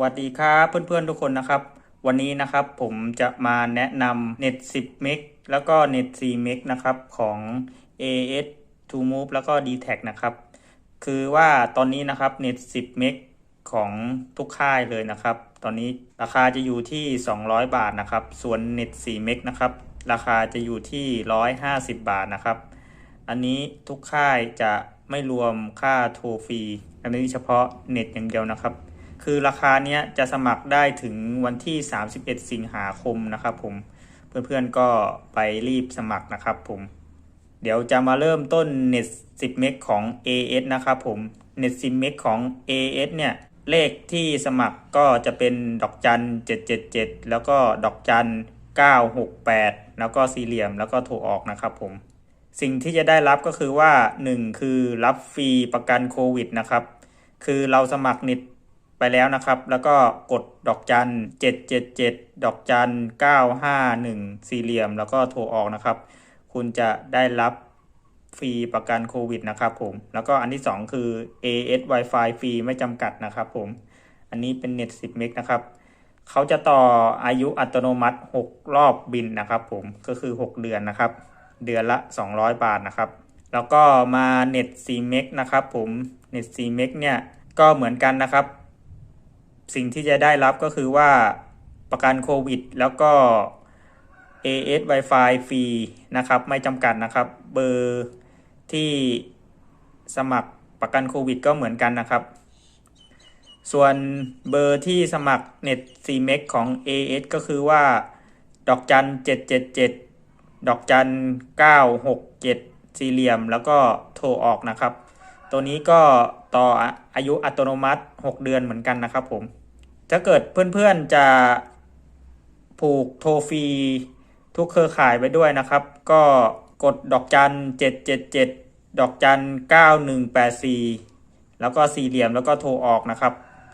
วัสดีครับเพื่อนๆทุกคนนะครับ วันนี้นะครับผมจะมาแนะนำเน็ต10เมกแล้วก็เน็ต4เมกนะครับของ AS To Move แล้วก็ d t แทนะครับคือว่าตอนนี้นะครับเน็ต10เมกของทุกค่ายเลยนะครับ ตอนนี้ราคาจะอยู่ที่ 200 บาทนะครับ ส่วนเน็ต4เมกนะครับราคาจะอยู่ที่ 150 บาทนะครับ อันนี้ทุกค่ายจะไม่รวมค่าโทรฟรี อันนี้เฉพาะเน็ตอย่างเดียวนะครับ คือราคาเนี้ยจะสมัครได้ถึงวันที่ 31 สิงหาคมนะครับผม เพื่อนๆก็ไปรีบสมัครนะครับผม เดี๋ยวจะมาเริ่มต้นเน็ต10เมกของ AS นะครับผมเน็ต10เมกของ AS เนี่ยเลขที่สมัครก็จะเป็นดอกจัน 777 แล้วก็ดอกจัน 968 แล้วก็สี่เหลี่ยมแล้วก็โทรออกนะครับผม สิ่งที่จะได้รับก็คือว่า 1 คือรับฟรีประกันโควิดนะครับ คือเราสมัครเน็ต ไปแล้วนะครับ แล้วก็กดดอกจัน 777 ดอกจัน 951 สี่เหลี่ยม แล้วก็โทรออกนะครับ คุณจะได้รับฟรีประกันโควิดนะครับผม แล้วก็อันที่ 2 คือ AS Wi-Fi ฟรีไม่จำกัดนะครับผม อันนี้เป็นเน็ต10เมกนะครับ เขาจะต่ออายุอัตโนมัติ 6 รอบบินนะครับผม ก็คือ 6 เดือนนะครับ เดือนละ 200 บาทนะครับ แล้วก็มาเน็ต4เมกนะครับผม เน็ต4เมกเนี่ย ก็เหมือนกันนะครับ สิ่งที่จะได้รับก็คือว่าประกันโควิด แล้วก็ AS Wi-Fi ฟรีนะครับ ไม่จำกัดนะครับ เบอร์ที่สมัครประกันโควิด ก็เหมือนกันนะครับ ส่วนเบอร์ที่สมัครเน็ต4เมกของ AS ก็คือว่า ดอกจัน 777 ดอกจัน 967 สี่เหลี่ยม แล้วก็โทรออกนะครับ ตัวนี้ก็ ต่ออายุอัตโนมัติ 6 เดือนเหมือนกันนะครับผม ถ้าเกิดเพื่อนๆจะผูกโทรฟรีทุกเครือข่ายไปด้วยนะครับ ก็กดดอกจัน 777 ดอกจัน 9184 แล้วก็สี่เหลี่ยมแล้วก็โทรออกนะครับ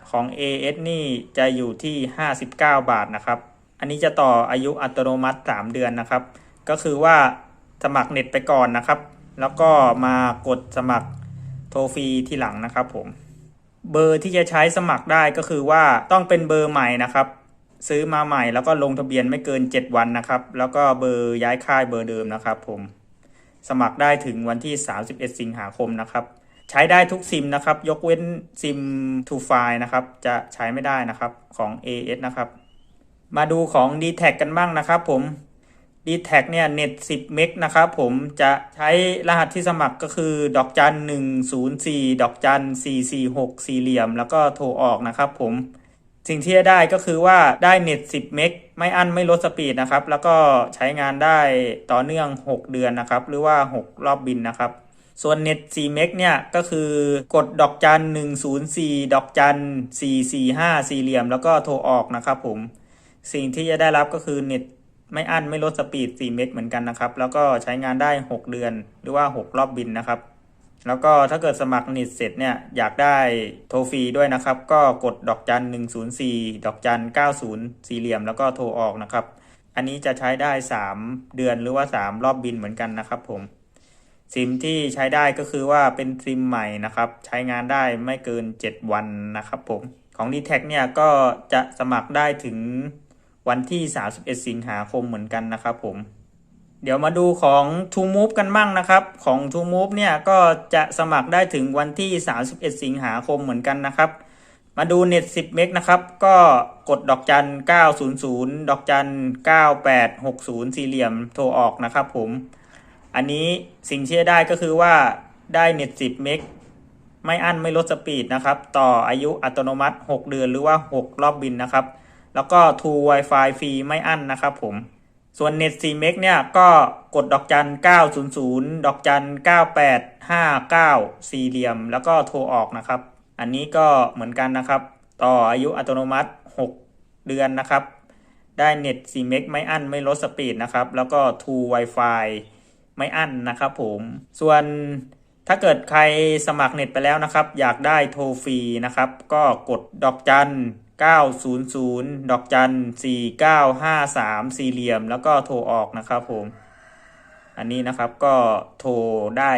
ของ AS นี่จะอยู่ที่ 59 บาทนะครับ อันนี้จะต่ออายุอัตโนมัติ 3 เดือนนะครับ ก็คือว่าสมัครเน็ตไปก่อนนะครับ แล้วก็มากดสมัคร โทรฟรีที่หลังนะครับผม เบอร์ที่จะใช้สมัครได้ก็คือว่าต้องเป็นเบอร์ใหม่นะครับ ซื้อมาใหม่แล้วก็ลงทะเบียนไม่เกิน 7 วันนะครับ แล้วก็เบอร์ย้ายค่ายเบอร์เดิมนะครับผมสมัครได้ถึงวันที่ 31 สิงหาคมนะครับ ใช้ได้ทุกซิมนะครับ ยกเว้นซิม to f i นะครับ จะใช้ไม่ได้นะครับของ AS นะครับ มาดูของ d t แทกันบ้างนะครับผม d t แทเนี่ยเน็ต10 เมกนะครับผมจะใช้รหัสที่สมัครก็คือ ดอกจัน 104 ดอกจัน 446 สี่เหลี่ยม แล้วก็โทรออกนะครับผม สิ่งที่จะได้ก็คือว่าได้เน็ต10 เมกไม่อั้นไม่ลดสปีดนะครับ แล้วก็ใช้งานได้ต่อเนื่อง 6 เดือนนะครับ หรือว่า 6 รอบบินนะครับส่วนเน็ต4เมกเนี่ยก็คือกดดอกจัน 104 ดอกจัน 445 สี่เหลี่ยม แล้วก็โทรออกนะครับผม สิ่งที่จะได้รับก็คือเน็ต ไม่อั้นไม่ลดสปีด 4 เมกเหมือนกันนะครับ แล้วก็ใช้งานได้ 6 เดือนหรือว่า 6 รอบบินนะครับ แล้วก็ถ้าเกิดสมัครน็ตเสร็จเนี่ยอยากได้โทรฟรีด้วยนะครับ ก็กดดอกจัน 104 ดอกจัน 90 สี่เหลี่ยมแล้วก็โทรออกนะครับ อันนี้จะใช้ได้ 3 เดือนหรือว่า 3 รอบบินเหมือนกันนะครับผมซิมที่ใช้ได้ก็คือว่าเป็นซิมใหม่นะครับ ใช้งานได้ไม่เกิน 7 วันนะครับผมของ d t แทเนี่ยก็จะสมัครได้ถึง วันที่ 31 สิงหาคมเหมือนกันนะครับผม เดี๋ยวมาดูของ To Move กันบ้างนะครับ ของ To Move เนี่ยก็จะสมัครได้ถึงวันที่ 31 สิงหาคมเหมือนกันนะครับ มาดูเน็ต10 เมกนะครับ ก็กดดอกจัน 900 ดอกจัน 9860 สี่เหลี่ยมโทรออกนะครับผม อันนี้สิ่งที่ได้ก็คือว่าได้เน็ต10 เมกไม่อั้นไม่ลดสปีดนะครับ ต่ออายุอัตโนมัติ 6 เดือนหรือว่า 6 รอบบินนะครับ แล้วก็ True Wi-Fi ฟรีไม่อั้นนะครับผม ส่วนเน็ต4เมกเนี่ยก็กดดอกจัน 900 ดอกจัน 9859 สี่เหลี่ยม แล้วก็โทรออกนะครับ อันนี้ก็เหมือนกันนะครับ ต่ออายุอัตโนมัติ 6 เดือนนะครับ ได้เน็ต4เมกไม่อั้นไม่ลดสปีดนะครับ แล้วก็ True Wi-Fi ไม่อั้นนะครับผม ส่วนถ้าเกิดใครสมัครเน็ตไปแล้วนะครับ อยากได้โทรฟรีนะครับ ก็กดดอกจัน 900 ดอกจัน 4953 สี่เหลี่ยม แล้วก็โทรออกนะครับผม อันนี้นะครับก็โทรได้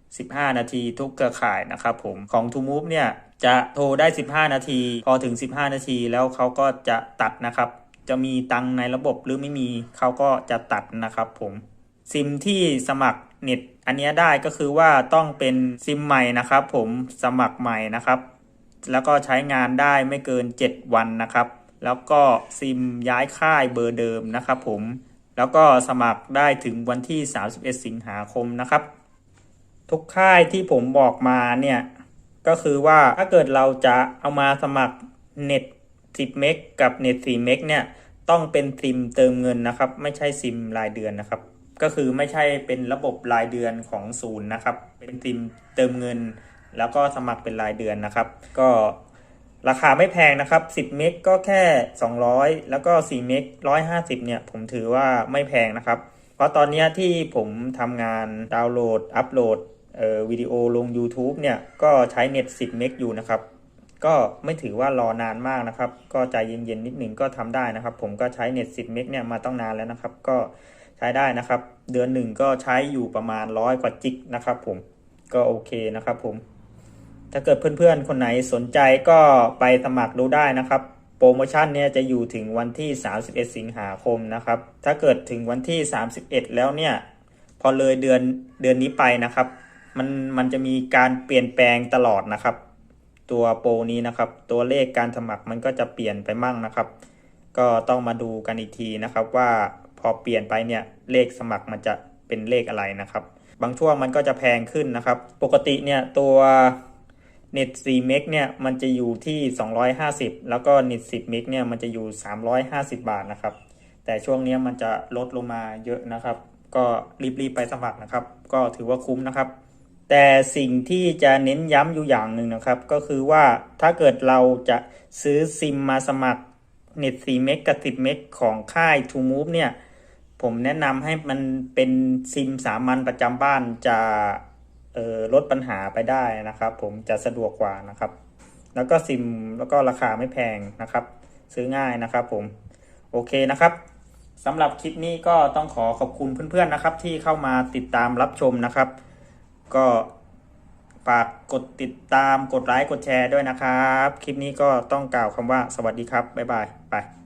15 นาทีทุกเครือข่ายนะครับผม ของ To Move เนี่ยจะโทรได้ 15 นาที พอถึง 15 นาทีแล้วเขาก็จะตัดนะครับ จะมีตังในระบบหรือไม่มีเขาก็จะตัดนะครับผมซิมที่สมัครเน็ตอันนี้ได้ก็คือว่าต้องเป็นซิมใหม่นะครับ ผมสมัครใหม่นะครับ แล้วก็ใช้งานได้ไม่เกิน 7 วันนะครับ แล้วก็ซิมย้ายค่ายเบอร์เดิมนะครับผมแล้วก็สมัครได้ถึงวันที่ 31 สิงหาคมนะครับ ทุกค่ายที่ผมบอกมาเนี่ยก็คือว่าถ้าเกิดเราจะเอามาสมัครเน็ต10เมกกับเน็ต4เมกเนี่ยต้องเป็นซิมเติมเงินนะครับ ไม่ใช่ซิมรายเดือนนะครับ ก็คือไม่ใช่เป็นระบบรายเดือนของศูนย์นะครับ เป็นซิมเติมเงิน แล้วก็สมัครเป็นรายเดือนนะครับ ก็ราคาไม่แพงนะครับ 10 เมกก็แค่ 200 แล้วก็ 4 เมก150 เนี่ย ผมถือว่าไม่แพงนะครับ เพราะตอนนี้ที่ผมทำงานดาวน์โหลด อัปโหลดเอ่อวิดีโอลง YouTube เนี่ย ก็ใช้เน็ต 10 เมกอยู่นะครับ ก็ไม่ถือว่ารอนานมากนะครับ ก็ใจเย็นๆ นิดหนึ่งก็ทำได้นะครับ ผมก็ใช้เน็ต 10 เมกเนี่ยมาต้องนานแล้วนะครับ ก็ใช้ได้นะครับ เดือนหนึ่งก็ใช้อยู่ประมาณร้อยกว่าจิกนะครับผม ก็โอเคนะครับผม ถ้าเกิดเพื่อนๆ คนไหนสนใจก็ไปสมัครดูได้นะครับ โปรโมชั่นเนี่ยจะอยู่ถึงวันที่ 31 สิงหาคมนะครับ ถ้าเกิดถึงวันที่ 31 แล้วเนี่ย พอเลยเดือนเดือนนี้ไปนะครับ มันมันจะมีการเปลี่ยนแปลงตลอดนะครับ ตัวโปรนี้นะครับ ตัวเลขการสมัครมันก็จะเปลี่ยนไปมั่งนะครับ ก็ต้องมาดูกันอีกทีนะครับว่าพอเปลี่ยนไปเนี่ยเลขสมัครมันจะเป็นเลขอะไรนะครับ บางช่วงมันก็จะแพงขึ้นนะครับ ปกติเนี่ยตัว เน็ต4เมกเนี่ยมันจะอยู่ที่ 250 แล้วก็เน็ต10เมกเนี่ยมันจะอยู่ 350 บาทนะครับ แต่ช่วงนี้มันจะลดลงมาเยอะนะครับ ก็รีบๆไปสมัครนะครับ ก็ถือว่าคุ้มนะครับ แต่สิ่งที่จะเน้นย้ำอยู่อย่างหนึ่งนะครับ ก็คือว่าถ้าเกิดเราจะซื้อซิมมาสมัครเน็ต4เมกกับ 10เมกของค่าย To Move เนี่ยผมแนะนำให้มันเป็นซิมสามัญประจำบ้านจะ ลดปัญหาไปได้นะครับ ผมจะสะดวกกว่านะครับ แล้วก็ซิมแล้วก็ราคาไม่แพงนะครับ ซื้อง่ายนะครับ ผมโอเคนะครับสำหรับคลิปนี้ก็ต้องขอขอบคุณเพื่อนๆนะครับ ที่เข้ามาติดตามรับชมนะครับ ก็ฝากกดติดตามกดไลค์กดแชร์ด้วยนะครับ คลิปนี้ก็ต้องกล่าวคำว่าสวัสดีครับบ๊ายบายไป